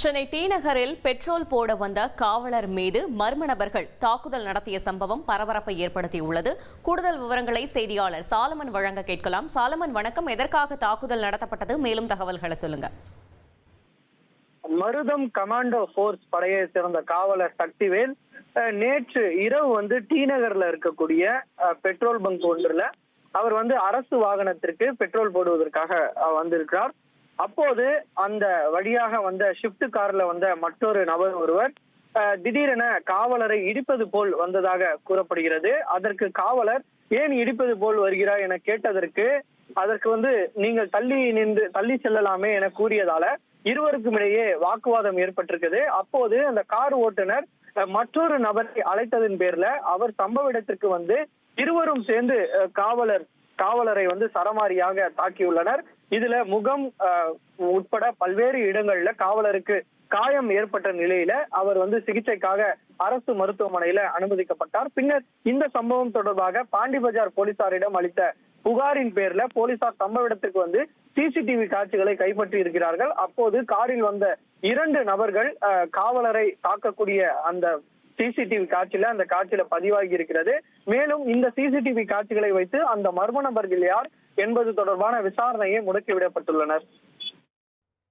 Chennai D நகரில் petrol போட வந்த காவலர் மீது மர்ம நபர்கள் தாக்குதல் நடத்திய சம்பவம் பரபரப்பை ஏற்படுத்தியுள்ளது. கூடுதல் விவரங்களை செய்தியாளர் சாலமன் வழங்க கேட்கலாம். சாலமன் வணக்கம். எதற்காக தாக்குதல் நடத்தப்பட்டது? மேலும் தகவல்களை சொல்லுங்க. மருதம் கமாண்டோ போர்ஸ் படையை சேர்ந்த காவலர் சக்திவேல் நேற்று இரவு வந்து டி நகர்ல இருக்கக்கூடிய பெட்ரோல் பங்க் ஒன்றுல அவர் வந்து அரசு வாகனத்திற்கு பெட்ரோல் போடுவதற்காக வந்திருக்கிறார். அப்போது அந்த வழியாக வந்த ஷிப்ட் கார்ல வந்த மற்றொரு நபர் ஒருவர் திடீரென காவலரை இடிப்பது போல் வந்ததாக கூறப்படுகிறது. அதற்கு காவலர் ஏன் இடிப்பது போல் வருகிறார் என கேட்டதற்கு அதற்கு வந்து நீங்கள் தள்ளி நின்று தள்ளி செல்லலாமே என கூறியதால இருவருக்கும் இடையே வாக்குவாதம் ஏற்பட்டிருக்குது. அப்போது அந்த கார் ஓட்டுநர் மற்றொரு நபரை அழைத்ததன் பேர்ல அவர் சம்பவ இடத்திற்கு வந்து இருவரும் சேர்ந்து காவலர் காவலரை வந்து சரமாரியாக தாக்கியுள்ளனர். இதுல முகம் அஹ், உட்பட பல்வேறு இடங்கள்ல காவலருக்கு காயம் ஏற்பட்ட நிலையில அவர் வந்து சிகிச்சைக்காக அரசு மருத்துவமனையில அனுமதிக்கப்பட்டார். பின்னர் இந்த சம்பவம் தொடர்பாக பாண்டி பஜார் போலீசாரிடம் அளித்த புகாரின் பேர்ல போலீசார் சம்பவ வந்து சிசிடிவி காட்சிகளை கைப்பற்றி இருக்கிறார்கள். அப்போது காரில் வந்த இரண்டு நபர்கள் அஹ், காவலரை தாக்கக்கூடிய அந்த சிசிடிவி காட்சியில அந்த காட்சியில பதிவாகி இருக்கிறது. மேலும் இந்த சிசிடிவி காட்சிகளை வைத்து அந்த மர்ம நபர்கள் யார் என்பது தொடர்பான விசாரணையை முடக்கிவிடப்பட்டுள்ளனர்